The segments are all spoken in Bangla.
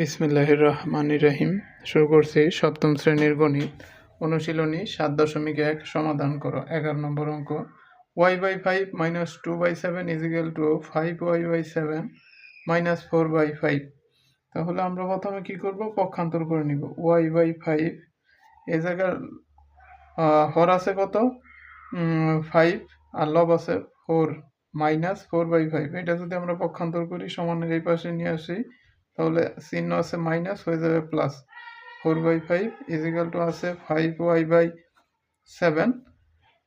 বিসমিল্লাহির রহমানির রহিম। শুরু করছি সপ্তম শ্রেণির গণিত। অনুশীলনী সাত দশমিক এক, সমাধান করো, এগারো নম্বর অঙ্ক। Y by five minus two by seven equal two five y by seven minus four by five. তাহলে আমরা প্রথমে কি করব? পক্ষান্তর করে নিব। ওয়াই বাই ফাইভ এ জায়গার হর আছে কত? ফাইভ আর লব আছে four minus four by five. এটা যদি আমরা পক্ষান্তর করি, সমানের এই পাশে নিয়ে আসি তাহলে চিহ্ন আছে মাইনাস হয়ে যাবে plus four by five equal two আছে ফাইভ ওয়াই বাই সেভেন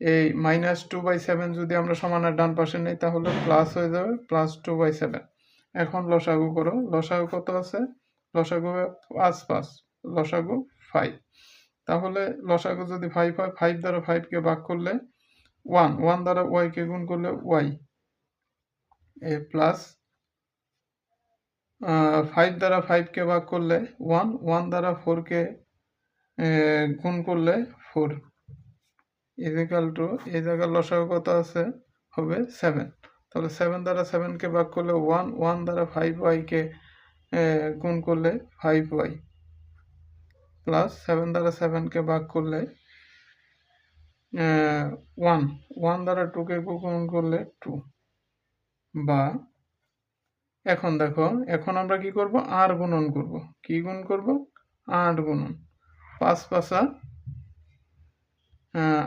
এই মাইনাস টু বাই সেভেন যদি আমরা সমানের ডান পাশে নেই, তাহলে প্লাস হয়ে যাবে প্লাস টু বাই সেভেন এখন লসাগু করো। লসাগু কত আছে? লসাগু পাঁচ পাঁচ লসাগু ফাইভ তাহলে লসাগু যদি ফাইভ হয় ফাইভ দ্বারা ফাইভকে ভাগ করলে ওয়ান ওয়ান দ্বারা ওয়াইকে গুণ করলে ওয়াই এ প্লাস ফাইভ দ্বারা ফাইভকে ভাগ করলে ওয়ান ওয়ান দ্বারা ফোরকে গুণ করলে ফোর ইজিক্যাল টু এই জায়গার লসাগু কত আছে? হবে সেভেন তাহলে সেভেন দ্বারা সেভেনকে ভাগ করলে ওয়ান ওয়ান দ্বারা ফাইভ ওয়াইকে গুণ করলে ফাইভ ওয়াই প্লাস সেভেন দ্বারা সেভেনকে ভাগ করলে ওয়ান ওয়ান দ্বারা টুকে গুণ করলে টু বা এখন দেখো, এখন আমরা কি করব? আর গুণন করব। কি গুণ করব? আট গুণন। পাঁচ পাঁচা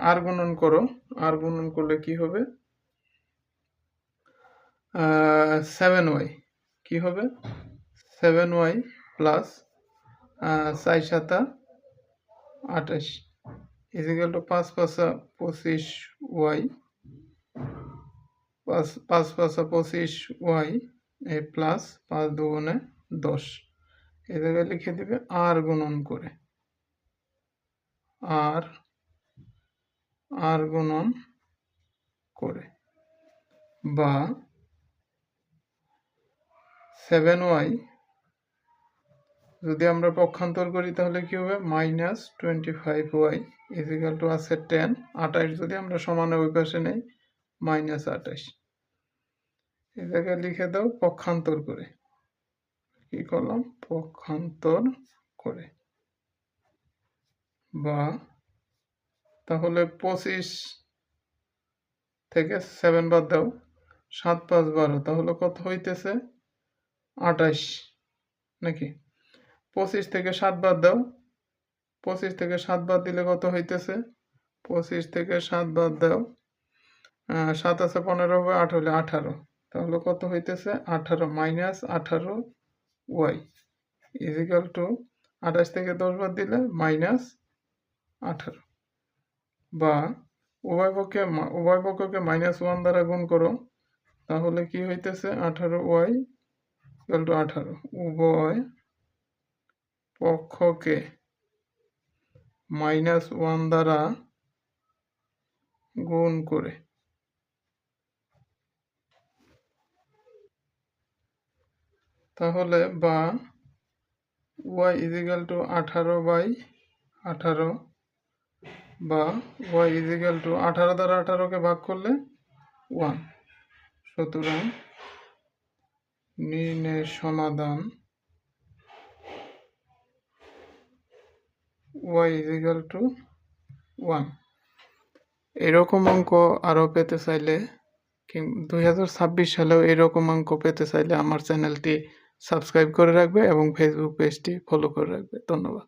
আর গুণন করো। আর গুণন করলে কি হবে? সেভেন ওয়াই কি হবে? সেভেন ওয়াই প্লাস চার সাতা, আঠাশ। ইজিক্যাল টু পাঁচ পাঁচা পঁচিশ ওয়াই পাঁচ পাঁচ পাঁচা পঁচিশ ওয়াই এ প্লাস পাঁচ দুগুণে দশ। এ জায়গায় লিখে দিবে আর গুণন করে। আর আর গুণন করে। বা সেভেন ওয়াই যদি আমরা পক্ষান্তর করি তাহলে কি হবে? Minus twenty five y equal two আছে টেন আঠাশ যদি আমরা সমানে ওই পাশে নেই মাইনাস আঠাশ জায়গায় লিখে দাও পক্ষান্তর করে। কি করলাম? পক্ষান্তর করে। বা তাহলে পঁচিশ থেকে সেভেন বাদ দাও। সাত পাঁচ বারো, তাহলে কত হইতেছে? আঠাশ নাকি? পঁচিশ থেকে সাত বাদ দাও। পঁচিশ থেকে সাত বাদ দিলে কত হইতেছে? পঁচিশ থেকে সাত বাদ দাও। সাত আছে পনেরো হবে, আট হলে আঠারো। তাহলে কত হইতেছে? আঠারো মাইনাস আঠারো ওয়াই ইজিক্যাল টু আঠাশ থেকে দশ বাদ দিলে মাইনাস আঠারো। বা উভয় পক্ষে উভয় পক্ষকে মাইনাস ওয়ান দ্বারা গুণ করো, তাহলে কি হইতেছে? আঠারো ওয়াই ইকুয়াল টু আঠারো। উভয় পক্ষকে মাইনাস ওয়ান দ্বারা গুণ করে। তাহলে বা ওয়াই ইজিক্যাল টু আঠারো বাই আঠারো বা ওয়াই ইজিক্যাল টু আঠারো দ্বারা আঠারোকে ভাগ করলে ওয়ান সুতরাং নির্ণয়ের সমাধান ওয়াই ইজিক্যাল টু ওয়ান এরকম অঙ্ক আরও পেতে চাইলে দুই হাজার ছাব্বিশ সালেও এরকম অঙ্ক পেতে চাইলে আমার চ্যানেলটি সাবস্ক্রাইব করে রাখবে এবং ফেসবুক পেজটি ফলো করে রাখবে। ধন্যবাদ।